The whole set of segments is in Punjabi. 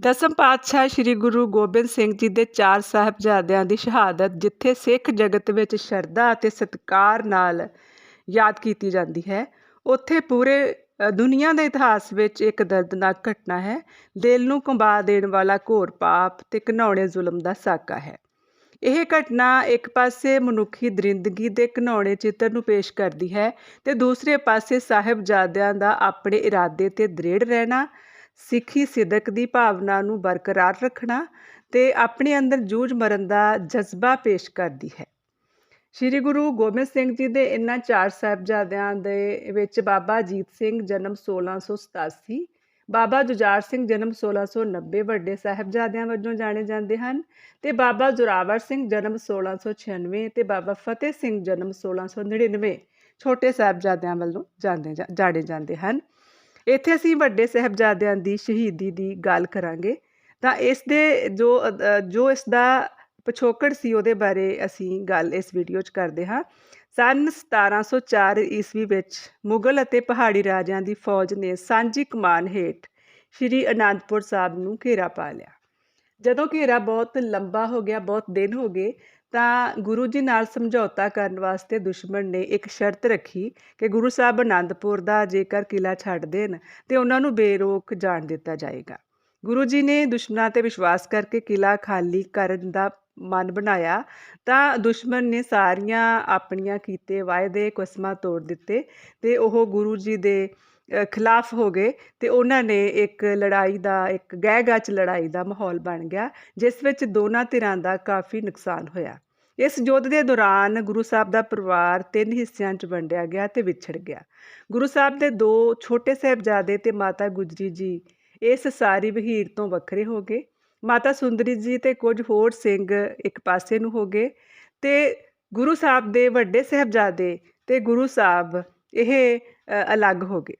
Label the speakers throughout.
Speaker 1: ਦਸਮ ਪਾਤਸ਼ਾਹ ਸ੍ਰੀ ਗੁਰੂ ਗੋਬਿੰਦ ਸਿੰਘ ਜੀ ਦੇ ਚਾਰ ਸਾਹਿਬਜ਼ਾਦਿਆਂ ਦੀ ਸ਼ਹਾਦਤ, ਜਿੱਥੇ ਸਿੱਖ ਜਗਤ ਵਿੱਚ ਸ਼ਰਧਾ ਅਤੇ ਸਤਿਕਾਰ ਨਾਲ ਯਾਦ ਕੀਤੀ ਜਾਂਦੀ ਹੈ। ਉੱਥੇ ਪੂਰੇ ਦੁਨੀਆ ਦੇ ਇਤਿਹਾਸ ਵਿੱਚ ਇੱਕ ਦਰਦਨਾਕ ਘਟਨਾ ਹੈ। ਦਿਲ ਨੂੰ ਕੰਬਾ ਦੇਣ ਵਾਲਾ ਘੋਰ ਪਾਪ ਤੇ ਘਿਨਾਉਣੇ ਜ਼ੁਲਮ ਦਾ ਸਾਕਾ ਹੈ। ਇਹ ਘਟਨਾ ਇੱਕ ਪਾਸੇ ਮਨੁੱਖੀ ਦਰਿੰਦਗੀ ਦੇ ਘਿਨਾਉਣੇ ਚਿੱਤਰ ਨੂੰ ਪੇਸ਼ ਕਰਦੀ ਹੈ ਤੇ ਦੂਸਰੇ ਪਾਸੇ ਸਾਹਿਬਜ਼ਾਦਿਆਂ ਦਾ ਆਪਣੇ ਇਰਾਦੇ ਤੇ ਦ੍ਰਿੜ ਰਹਿਣਾ ਸਿੱਖੀ ਸਿਦਕ ਦੀ ਭਾਵਨਾ ਨੂੰ ਬਰਕਰਾਰ ਰੱਖਣਾ ਤੇ ਆਪਣੇ ਅੰਦਰ ਜੂਝ ਮਰਨ ਦਾ ਜਜ਼ਬਾ ਪੇਸ਼ ਕਰਦੀ ਹੈ। ਸ੍ਰੀ ਗੁਰੂ ਗੋਬਿੰਦ ਸਿੰਘ ਜੀ ਦੇ ਇਹਨਾਂ ਚਾਰ ਸਾਹਿਬਜ਼ਾਦਿਆਂ ਦੇ ਵਿੱਚ ਬਾਬਾ ਅਜੀਤ ਸਿੰਘ ਜਨਮ 1687 ਬਾਬਾ ਜੁਝਾਰ ਸਿੰਘ ਜਨਮ 1690 ਵੱਡੇ ਸਾਹਿਬਜ਼ਾਦਿਆਂ ਵਜੋਂ ਜਾਣੇ ਜਾਂਦੇ ਹਨ ਤੇ ਬਾਬਾ ਜ਼ੋਰਾਵਰ ਸਿੰਘ ਜਨਮ 1696 ਤੇ ਬਾਬਾ ਫਤਿਹ ਸਿੰਘ ਜਨਮ 1699 ਛੋਟੇ ਸਾਹਿਬਜ਼ਾਦਿਆਂ ਵੱਲੋਂ ਜਾਣੇ ਜਾ- ਜਾਣੇ ਜਾਂਦੇ ਹਨ। ਇੱਥੇ ਅਸੀਂ ਵੱਡੇ ਸਾਹਿਬਜ਼ਾਦਿਆਂ ਦੀ ਸ਼ਹੀਦੀ ਦੀ ਗੱਲ ਕਰਾਂਗੇ। ਤਾਂ ਇਸ ਦੇ ਜੋ ਅ, ਜੋ ਇਸ ਦਾ ਪਿਛੋਕੜ ਸੀ ਉਹਦੇ ਬਾਰੇ ਅਸੀਂ ਗੱਲ ਇਸ ਵੀਡੀਓ 'ਚ ਕਰਦੇ ਹਾਂ। ਸਨ 1704 ਈਸਵੀ ਵਿੱਚ ਮੁਗਲ ਅਤੇ ਪਹਾੜੀ ਰਾਜਿਆਂ ਦੀ ਫੌਜ ਨੇ ਸਾਂਝੀ ਕਮਾਨ ਹੇਠ ਸ਼੍ਰੀ ਅਨੰਦਪੁਰ ਸਾਹਿਬ ਨੂੰ ਘੇਰਾ ਪਾ ਲਿਆ। ਜਦੋਂ ਘੇਰਾ ਬਹੁਤ ਲੰਬਾ ਹੋ ਗਿਆ ਬਹੁਤ ਦਿਨ ਹੋ ਗਏ ਤਾਂ ਗੁਰੂ ਜੀ ਨਾਲ ਸਮਝੌਤਾ ਕਰਨ ਵਾਸਤੇ ਦੁਸ਼ਮਣ ਨੇ ਇੱਕ ਸ਼ਰਤ ਰੱਖੀ ਕਿ ਗੁਰੂ ਸਾਹਿਬ ਅਨੰਦਪੁਰ ਦਾ ਜੇਕਰ ਕਿਲਾ ਛੱਡ ਦੇਣ ਤੇ ਉਹਨਾਂ ਨੂੰ ਬੇਰੋਕ ਜਾਣ ਦਿੱਤਾ ਜਾਏਗਾ। ਗੁਰੂ ਜੀ ਨੇ ਦੁਸ਼ਮਣਾਂ ਤੇ ਵਿਸ਼ਵਾਸ ਕਰਕੇ ਕਿਲਾ ਖਾਲੀ ਕਰਨ ਦਾ ਮਨ ਬਣਾਇਆ ਤਾਂ ਦੁਸ਼ਮਣ ਨੇ ਸਾਰੀਆਂ ਆਪਣੀਆਂ ਕੀਤੇ ਵਾਅਦੇ, ਕਸਮਾਂ ਤੋੜ ਦਿੱਤੇ ਤੇ ਉਹ ਗੁਰੂ ਜੀ ਦੇ ਖਿਲਾਫ ਹੋ ਗਏ ਤੇ ਉਹਨਾਂ ਨੇ ਇੱਕ ਲੜਾਈ ਦਾ, ਇੱਕ ਗਹਿ ਗਾਚ ਲੜਾਈ ਦਾ ਮਾਹੌਲ ਬਣ ਗਿਆ, ਜਿਸ ਵਿੱਚ ਦੋਨਾਂ ਧਿਰਾਂ ਦਾ ਕਾਫੀ ਨੁਕਸਾਨ ਹੋਇਆ। ਇਸ ਯੁੱਧ ਦੇ ਦੌਰਾਨ ਗੁਰੂ ਸਾਹਿਬ ਦਾ ਪਰਿਵਾਰ ਤਿੰਨ ਹਿੱਸਿਆਂ 'ਚ ਵੰਡਿਆ ਗਿਆ ਤੇ ਵਿਛੜ ਗਿਆ। ਗੁਰੂ ਸਾਹਿਬ ਦੇ ਦੋ ਛੋਟੇ ਸਾਹਿਬਜ਼ਾਦੇ ਤੇ ਮਾਤਾ ਗੁਜਰੀ ਜੀ ਇਸ ਸਾਰੀ ਵਹੀਰ ਤੋਂ ਵੱਖਰੇ ਹੋ ਗਏ। ਮਾਤਾ ਸੁੰਦਰੀ ਜੀ ਤੇ ਕੁਝ ਹੋਰ ਸਿੰਘ ਇੱਕ ਪਾਸੇ ਨੂੰ ਹੋ ਗਏ ਤੇ ਗੁਰੂ ਸਾਹਿਬ ਦੇ ਵੱਡੇ ਸਾਹਿਬਜ਼ਾਦੇ ਤੇ ਗੁਰੂ ਸਾਹਿਬ ਇਹ ਅਲੱਗ ਹੋ ਗਏ।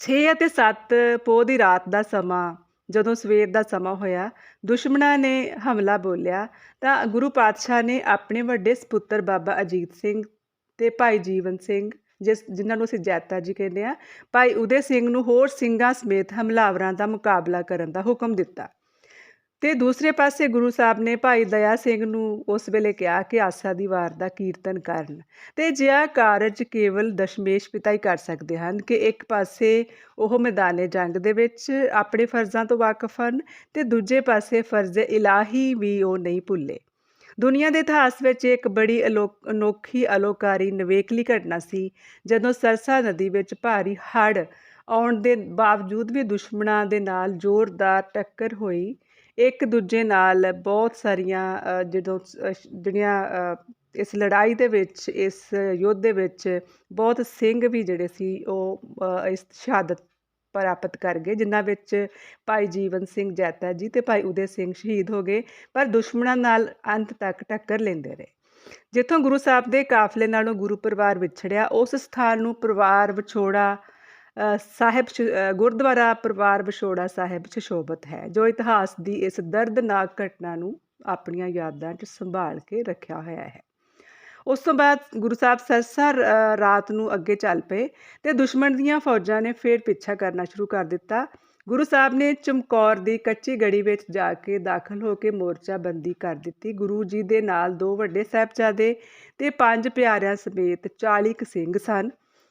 Speaker 1: 6 ਅਤੇ 7 ਪੋਹ ਦੀ ਰਾਤ ਦਾ ਸਮਾਂ, ਜਦੋਂ ਸਵੇਰ ਦਾ ਸਮਾਂ ਹੋਇਆ, ਦੁਸ਼ਮਣਾਂ ਨੇ ਹਮਲਾ ਬੋਲਿਆ, ਤਾਂ ਗੁਰੂ ਪਾਤਸ਼ਾਹ ਨੇ ਆਪਣੇ ਵੱਡੇ ਸਪੁੱਤਰ ਬਾਬਾ ਅਜੀਤ ਸਿੰਘ ਤੇ ਭਾਈ ਜੀਵਨ ਸਿੰਘ, ਜਿਸ, ਜਿਨ੍ਹਾਂ ਨੂੰ ਅਸੀਂ ਜੈਤਾ ਜੀ ਕਹਿੰਦੇ ਆ ਭਾਈ ਉਦੇ ਸਿੰਘ ਨੂੰ ਹੋਰ ਸਿੰਘਾਂ ਸਮੇਤ ਹਮਲਾਵਰਾਂ ਦਾ ਮੁਕਾਬਲਾ ਕਰਨ ਦਾ ਹੁਕਮ ਦਿੱਤਾ। ਤੇ ਦੂਸਰੇ ਪਾਸੇ ਗੁਰੂ ਸਾਹਿਬ ਨੇ ਭਾਈ ਦਇਆ ਸਿੰਘ ਨੂੰ ਉਸ ਵੇਲੇ ਕਿਹਾ ਕਿ ਆਸਾ ਦੀ ਵਾਰ ਦਾ ਕੀਰਤਨ ਕਰਨ। ਤੇ ਜਿਹਾ ਕਾਰਜ ਕੇਵਲ ਦਸ਼ਮੇਸ਼ ਪਿਤਾ ਹੀ ਕਰ ਸਕਦੇ ਹਨ ਕਿ ਇੱਕ ਪਾਸੇ ਉਹ ਮੈਦਾਨੇ ਜੰਗ ਦੇ ਵਿੱਚ ਆਪਣੇ ਫਰਜ਼ਾਂ ਤੋਂ ਵਾਕਿਫ ਹਨ ਤੇ ਦੂਜੇ ਪਾਸੇ ਫਰਜ਼ ਇਲਾਹੀ ਵੀ ਉਹ ਨਹੀਂ ਭੁੱਲੇ। ਦੁਨੀਆ ਦੇ ਇਤਿਹਾਸ ਵਿੱਚ ਇੱਕ ਬੜੀ ਅਲੋਕ, ਅਨੋਖੀ ਅਲੋਕਾਰੀ ਨਵੇਕਲੀ ਘਟਨਾ ਸੀ ਜਦੋਂ ਸਰਸਾ ਨਦੀ ਵਿੱਚ ਭਾਰੀ ਹੜ੍ਹ ਆਉਣ ਦੇ ਬਾਵਜੂਦ ਵੀ ਦੁਸ਼ਮਣਾਂ ਦੇ ਨਾਲ ਜ਼ੋਰਦਾਰ ਟੱਕਰ ਹੋਈ ਇੱਕ ਦੂਜੇ ਨਾਲ ਬਹੁਤ ਸਾਰੀਆਂ ਜਦੋਂ ਜਿਹੜੀਆਂ ਇਸ ਲੜਾਈ ਦੇ ਵਿੱਚ, ਇਸ ਯੁੱਧ ਦੇ ਵਿੱਚ ਬਹੁਤ ਸਿੰਘ ਵੀ ਜਿਹੜੇ ਸੀ, ਉਹ ਇਸ ਸ਼ਹਾਦਤ ਪ੍ਰਾਪਤ ਕਰ ਗਏ, ਜਿਨ੍ਹਾਂ ਵਿੱਚ ਭਾਈ ਜੀਵਨ ਸਿੰਘ ਜੈਤਾ ਜੀ ਤੇ ਭਾਈ ਉਦੇ ਸਿੰਘ ਸ਼ਹੀਦ ਹੋ ਗਏ, ਪਰ ਦੁਸ਼ਮਣਾਂ ਨਾਲ ਅੰਤ ਤੱਕ ਟੱਕਰ ਲੈਂਦੇ ਰਹੇ। ਜਿੱਥੋਂ ਗੁਰੂ ਸਾਹਿਬ ਦੇ ਕਾਫਲੇ ਨਾਲੋਂ ਗੁਰੂ ਪਰਿਵਾਰ ਵਿਛੜਿਆ, ਉਸ ਸਥਾਨ ਨੂੰ ਪਰਿਵਾਰ ਵਿਛੋੜਾ ਸਾਹਿਬ ਸ਼- ਗੁਰਦੁਆਰਾ ਪਰਿਵਾਰ ਵਿਛੋੜਾ ਸਾਹਿਬ ਸ਼ੋਭਤ ਹੈ, ਜੋ ਇਤਿਹਾਸ ਦੀ ਇਸ ਦਰਦਨਾਕ ਘਟਨਾ ਨੂੰ ਆਪਣੀਆਂ ਯਾਦਾਂ 'ਚ ਸੰਭਾਲ ਕੇ ਰੱਖਿਆ ਹੋਇਆ ਹੈ। ਉਸ ਤੋਂ ਬਾਅਦ ਗੁਰੂ ਸਾਹਿਬ ਸਰਸਾ ਰਾਤ ਨੂੰ ਅੱਗੇ ਚੱਲ ਪਏ ਤੇ ਦੁਸ਼ਮਣ ਦੀਆਂ ਫੌਜਾਂ ਨੇ ਫੇਰ ਪਿੱਛਾ ਕਰਨਾ ਸ਼ੁਰੂ ਕਰ ਦਿੱਤਾ। ਗੁਰੂ ਸਾਹਿਬ ਨੇ ਚਮਕੌਰ ਦੀ ਕੱਚੀ ਗੜੀ ਵਿੱਚ ਜਾ ਕੇ ਦਾਖਲ ਹੋ ਕੇ ਮੋਰਚਾ ਬੰਦੀ ਕਰ ਦਿੱਤੀ। ਗੁਰੂ ਜੀ ਦੇ ਨਾਲ ਦੋ ਵੱਡੇ ਸਾਹਿਬਜ਼ਾਦੇ ਤੇ ਪੰਜ ਪਿਆਰਿਆਂ ਸਮੇਤ 40 ਕੁ ਸਿੰਘ ਸਨ।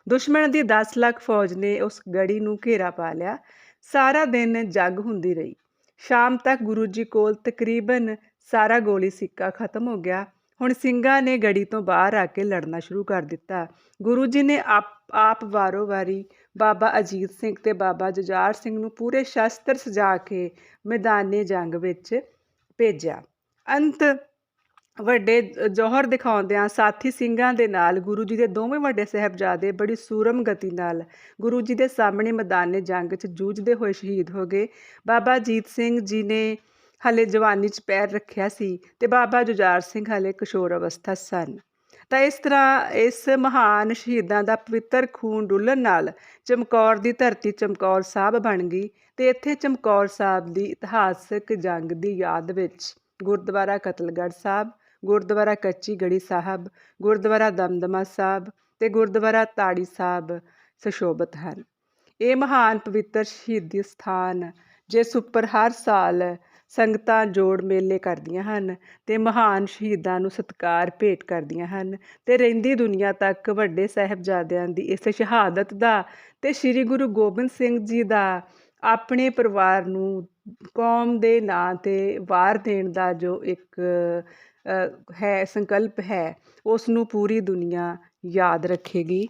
Speaker 1: ਦੁਸ਼ਮਣ ਦੀ 10 ਲੱਖ ਫੌਜ ਨੇ ਉਸ ਗੜੀ ਨੂੰ ਘੇਰਾ ਪਾ ਲਿਆ। ਸਾਰਾ ਦਿਨ ਜੰਗ ਹੁੰਦੀ ਰਹੀ। ਸ਼ਾਮ ਤੱਕ ਗੁਰੂ ਜੀ ਕੋਲ ਤਕਰੀਬਨ ਸਾਰਾ ਗੋਲੀ ਸਿੱਕਾ ਖਤਮ ਹੋ ਗਿਆ। ਹੁਣ ਸਿੰਘਾਂ ਨੇ ਗੜੀ ਤੋਂ ਬਾਹਰ ਆ ਕੇ ਲੜਨਾ ਸ਼ੁਰੂ ਕਰ ਦਿੱਤਾ। ਗੁਰੂ ਜੀ ਨੇ ਆਪ ਆਪ ਵਾਰੋ ਵਾਰੀ ਬਾਬਾ ਅਜੀਤ ਸਿੰਘ ਤੇ ਬਾਬਾ ਜੁਝਾਰ ਸਿੰਘ ਨੂੰ ਪੂਰੇ ਸ਼ਸਤਰ ਸਜਾ ਕੇ ਮੈਦਾਨੇ ਜੰਗ ਵਿੱਚ ਭੇਜਿਆ। ਅੰਤ ਵੱਡੇ ਜੋਹਰ ਦਿਖਾਉਂਦਿਆਂ ਸਾਥੀ ਸਿੰਘਾਂ ਦੇ ਨਾਲ, ਗੁਰੂ ਜੀ ਦੇ ਦੋਵੇਂ ਵੱਡੇ ਸਾਹਿਬਜ਼ਾਦੇ ਬੜੀ ਸੂਰਮ ਗਤੀ ਨਾਲ ਗੁਰੂ ਜੀ ਦੇ ਸਾਹਮਣੇ ਮੈਦਾਨੇ ਜੰਗ 'ਚ ਜੂਝਦੇ ਹੋਏ ਸ਼ਹੀਦ ਹੋ ਗਏ। ਬਾਬਾ ਜੀਤ ਸਿੰਘ ਜੀ ਨੇ ਹਲੇ ਜਵਾਨੀ 'ਚ ਪੈਰ ਰੱਖਿਆ ਸੀ ਤੇ ਬਾਬਾ ਜੁਝਾਰ ਸਿੰਘ ਹਲੇ ਕਿਸ਼ੋਰ ਅਵਸਥਾ ਸਨ। ਤਾਂ ਇਸ ਤਰ੍ਹਾਂ ਇਸ ਮਹਾਨ ਸ਼ਹੀਦਾਂ ਦਾ ਪਵਿੱਤਰ ਖੂਨ ਡੁੱਲਣ ਨਾਲ ਚਮਕੌਰ ਦੀ ਧਰਤੀ ਚਮਕੌਰ ਸਾਹਿਬ ਬਣ ਗਈ ਤੇ ਇੱਥੇ ਚਮਕੌਰ ਸਾਹਿਬ ਦੀ ਇਤਿਹਾਸਕ ਜੰਗ ਦੀ ਯਾਦ ਵਿੱਚ ਗੁਰਦੁਆਰਾ ਕਤਲਗੜ੍ਹ ਸਾਹਿਬ ਗੁਰਦੁਆਰਾ ਕੱਚੀ ਗੜੀ ਸਾਹਿਬ, ਗੁਰਦੁਆਰਾ ਦਮਦਮਾ ਸਾਹਿਬ ਤੇ ਗੁਰਦੁਆਰਾ ਤਾੜੀ ਸਾਹਿਬ ਸੁਸ਼ੋਭਿਤ ਹਨ। ਇਹ ਮਹਾਨ ਪਵਿੱਤਰ ਸ਼ਹੀਦੀ ਸਥਾਨ, ਜਿਸ ਉੱਪਰ ਹਰ ਸਾਲ ਸੰਗਤਾਂ ਜੋੜ ਮੇਲੇ ਕਰਦੀਆਂ ਹਨ ਅਤੇ ਮਹਾਨ ਸ਼ਹੀਦਾਂ ਨੂੰ ਸਤਿਕਾਰ ਭੇਟ ਕਰਦੀਆਂ ਹਨ ਅਤੇ ਰਹਿੰਦੀ ਦੁਨੀਆ ਤੱਕ ਵੱਡੇ ਸਾਹਿਬਜ਼ਾਦਿਆਂ ਦੀ ਇਸ ਸ਼ਹਾਦਤ ਦਾ ਅਤੇ ਸ਼੍ਰੀ ਗੁਰੂ ਗੋਬਿੰਦ ਸਿੰਘ ਜੀ ਦਾ ਆਪਣੇ ਪਰਿਵਾਰ ਨੂੰ ਕੌਮ ਦੇ ਨਾਂ 'ਤੇ ਵਾਰ ਦੇਣ ਦਾ ਜੋ ਇੱਕ ਹੈ ਸੰਕਲਪ ਹੈ ਉਸ ਨੂੰ ਪੂਰੀ ਦੁਨੀਆ ਯਾਦ ਰੱਖੇਗੀ।